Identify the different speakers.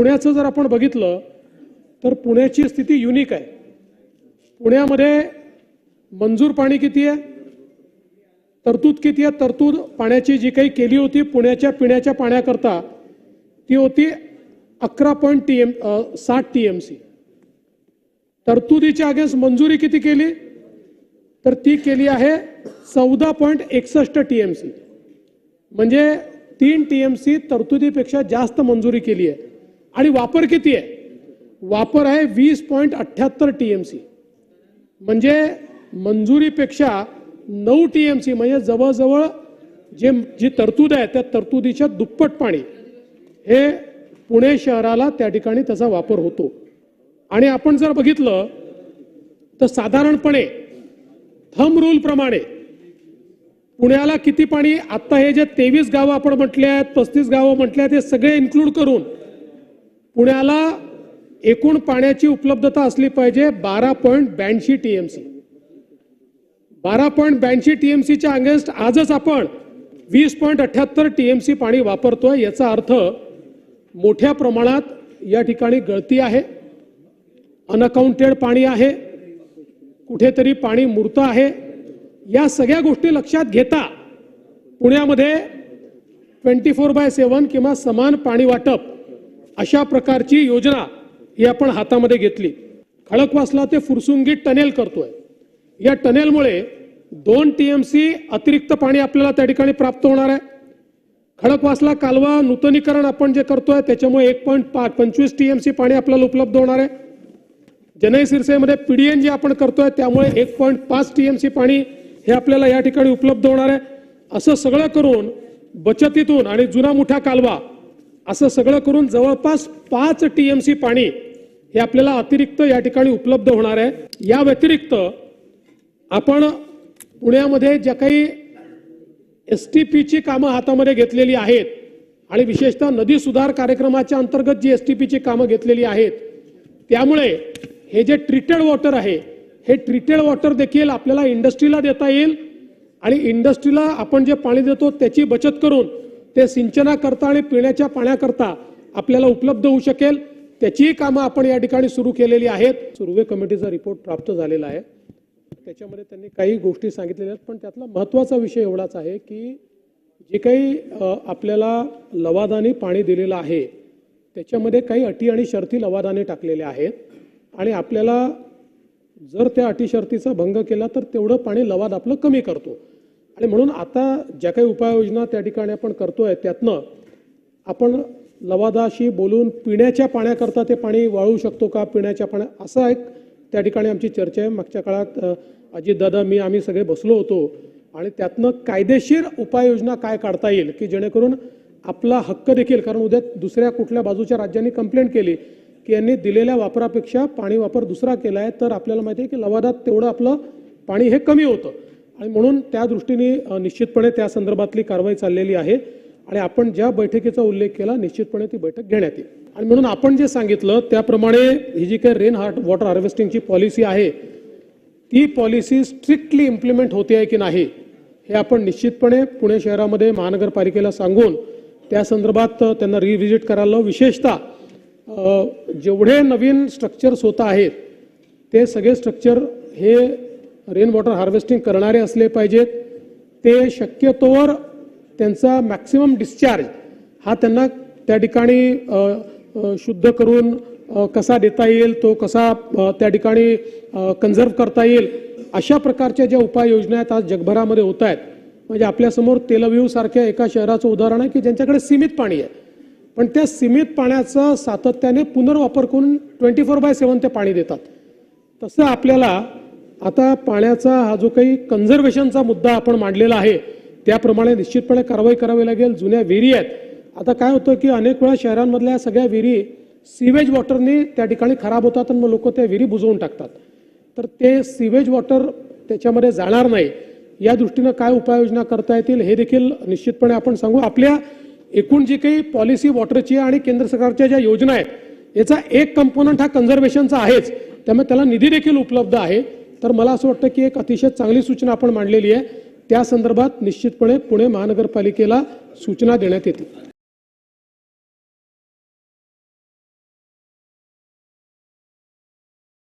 Speaker 1: पुण्याचं जर आपण बघितलं तर पुण्याची स्थिती युनिक आहे. पुण्यामध्ये मंजूर पाणी किती आहे? तरतूद किती आहे? तरतूद पाण्याची जी काही केली होती पुण्याच्या पिण्याच्या पाण्याकरता ती होती अकरा पॉईंट टी एम साठ टी एम सी तरतुदीच्या अगेन्स्ट मंजुरी किती केली? तर ती केली आहे चौदा पॉईंट एकसष्ट टी एम सी म्हणजे तीन टी एम सी तरतुदीपेक्षा जास्त मंजुरी केली आहे. आणि वापर किती आहे? वापर आहे वीस पॉईंट अठ्ठ्याहत्तर टी एम सी म्हणजे मंजुरीपेक्षा नऊ टी एम सी म्हणजे जवळजवळ जे जी तरतूद आहे त्या तरतुदीच्या दुप्पट पाणी हे पुणे शहराला त्या ठिकाणी त्याचा वापर होतो. आणि आपण जर बघितलं तर साधारणपणे थम रूल प्रमाणे पुण्याला किती पाणी आत्ता हे जे तेवीस गावं आपण म्हटले आहेत पस्तीस गावं म्हटले आहेत हे सगळे इन्क्लूड करून पुण्याला एकूण पाण्याची उपलब्धता असली पाहिजे बारा पॉईंट ब्याऐंशी टी एम सी बारा पॉईंट ब्याऐंशी टी एम सीच्या अगेन्स्ट आजच आपण वीस पॉईंट अठ्ठ्याहत्तर टी एम सी पाणी वापरतोय याचा अर्थ मोठ्या प्रमाणात या ठिकाणी गळती आहे. अनअकाउंटेड पाणी आहे. कुठेतरी पाणी मूर्त आहे. या सगळ्या गोष्टी लक्षात घेता पुण्यामध्ये ट्वेंटी फोर बाय सेवन किंवा समान पाणी वाटप अशा प्रकारची योजना ही आपण हातामध्ये घेतली. खडकवासला ते फुरसुंगी टनेल करतोय. या टनेलमुळे दोन टी एम सी अतिरिक्त पाणी आपल्याला त्या ठिकाणी प्राप्त होणार आहे. खडकवासला कालवा नूतनीकरण आपण जे करतोय त्याच्यामुळे एक पॉईंट पाच पंचवीस टी एम सी पाणी आपल्याला उपलब्ध होणार आहे. जनई सिरसेमध्ये पीडीएन जे आपण करतोय त्यामुळे एक पॉईंट पाच टी एम सी पाणी हे आपल्याला या ठिकाणी उपलब्ध होणार आहे. असं सगळं करून बचतीतून आणि जुना मोठा कालवा असं सगळं करून जवळपास पाच टी एम सी पाणी हे आपल्याला अतिरिक्त या ठिकाणी उपलब्ध होणार आहे. या व्यतिरिक्त आपण पुण्यामध्ये ज्या काही एस टी पीची कामं हातामध्ये घेतलेली आहेत आणि विशेषतः नदी सुधार कार्यक्रमाच्या अंतर्गत जी एस टी पीची कामं घेतलेली आहेत त्यामुळे हे जे ट्रीटेड वॉटर आहे हे ट्रीटेड वॉटर देखील आपल्याला इंडस्ट्रीला देता येईल आणि इंडस्ट्रीला आपण जे पाणी देतो त्याची बचत करून ते सिंचनाकरता आणि पिण्याच्या पाण्याकरता आपल्याला उपलब्ध होऊ शकेल. त्याचीही कामं आपण या ठिकाणी सुरू केलेली आहेत. सुर्वे कमिटीचा रिपोर्ट प्राप्त झालेला आहे. त्याच्यामध्ये त्यांनी काही गोष्टी सांगितलेल्या आहेत पण त्यातला महत्त्वाचा विषय एवढाच आहे की जे काही आपल्याला लवादाने पाणी दिलेलं आहे त्याच्यामध्ये काही अटी आणि शर्ती लवादाने टाकलेल्या आहेत. आणि आपल्याला जर त्या अटी शर्तीचा भंग केला तर तेवढं पाणी लवाद आपलं कमी करतो. आणि म्हणून आता ज्या काही उपाययोजना त्या ठिकाणी आपण करतोय त्यातनं आपण लवादाशी बोलून पिण्याच्या पाण्याकरता ते पाणी वाळू शकतो का पिण्याच्या पाण्या असा एक त्या ठिकाणी आमची चर्चा आहे. मागच्या काळात अ, अजितदादा मी आम्ही सगळे बसलो होतो आणि त्यातनं कायदेशीर उपाययोजना काय काढता येईल की जेणेकरून आपला हक्क देखील कारण उद्या दुसऱ्या कुठल्या बाजूच्या राज्यांनी कंप्लेंट केली की यांनी दिलेल्या वापरापेक्षा पाणी वापर दुसरा केला आहे तर आपल्याला माहिती आहे की लवादात तेवढं आपलं पाणी हे कमी होतं. आणि म्हणून त्या दृष्टीने निश्चितपणे त्या संदर्भातली कारवाई चाललेली आहे आणि आपण ज्या बैठकीचा उल्लेख केला निश्चितपणे ती बैठक घेण्यात येईल. आणि म्हणून आपण जे सांगितलं त्याप्रमाणे ही जी काही रेन हार्ट वॉटर हार्वेस्टिंगची पॉलिसी आहे ती पॉलिसी स्ट्रिक्टली इम्प्लिमेंट होते आहे की नाही हे आपण निश्चितपणे पुणे शहरामध्ये महानगरपालिकेला सांगून त्या संदर्भात त्यांना रिव्हिजिट करायला विशेषतः जेवढे नवीन स्ट्रक्चर्स होत आहेत ते सगळे स्ट्रक्चर हे रेन वॉटर हार्वेस्टिंग करणारे असले पाहिजेत. ते शक्यतोवर त्यांचा मॅक्सिमम डिस्चार्ज हा त्यांना त्या ठिकाणी शुद्ध करून कसा देता येईल तो कसा त्या ठिकाणी कन्झर्व करता येईल अशा प्रकारच्या ज्या उपाययोजना आहेत आज जगभरामध्ये होत आहेत. म्हणजे आपल्यासमोर तेलव्यू सारख्या एका शहराचं उदाहरण आहे की ज्यांच्याकडे सीमित पाणी आहे. पण त्या सीमित पाण्याचा सातत्याने पुनर्वापर करून ट्वेंटी फोर बाय सेवन ते पाणी देतात. तसं आपल्याला आता पाण्याचा हा जो काही कन्झर्वेशनचा मुद्दा आपण मांडलेला आहे त्याप्रमाणे निश्चितपणे कारवाई करावी लागेल. जुन्या विहिरी आहेत. आता काय होतं की अनेक वेळा शहरांमधल्या सगळ्या विहिरी सिवेज वॉटरने त्या ठिकाणी खराब होतात आणि मग लोक त्या विहिरी बुजवून टाकतात. तर ते सिवेज वॉटर त्याच्यामध्ये जाणार नाही. या दृष्टीनं काय उपाययोजना करता येतील हे देखील निश्चितपणे आपण सांगू. आपल्या एकूण जी काही पॉलिसी वॉटरची आणि केंद्र सरकारच्या ज्या योजना आहेत याचा एक कंपोनंट हा कन्झर्वेशनचा आहेच. त्यामुळे त्याला निधी देखील उपलब्ध आहे. तर मला असं वाटतं की एक अतिशय चांगली सूचना आपण मांडलेली आहे. त्या संदर्भात निश्चितपणे पुणे महानगरपालिकेला सूचना देण्यात येतील.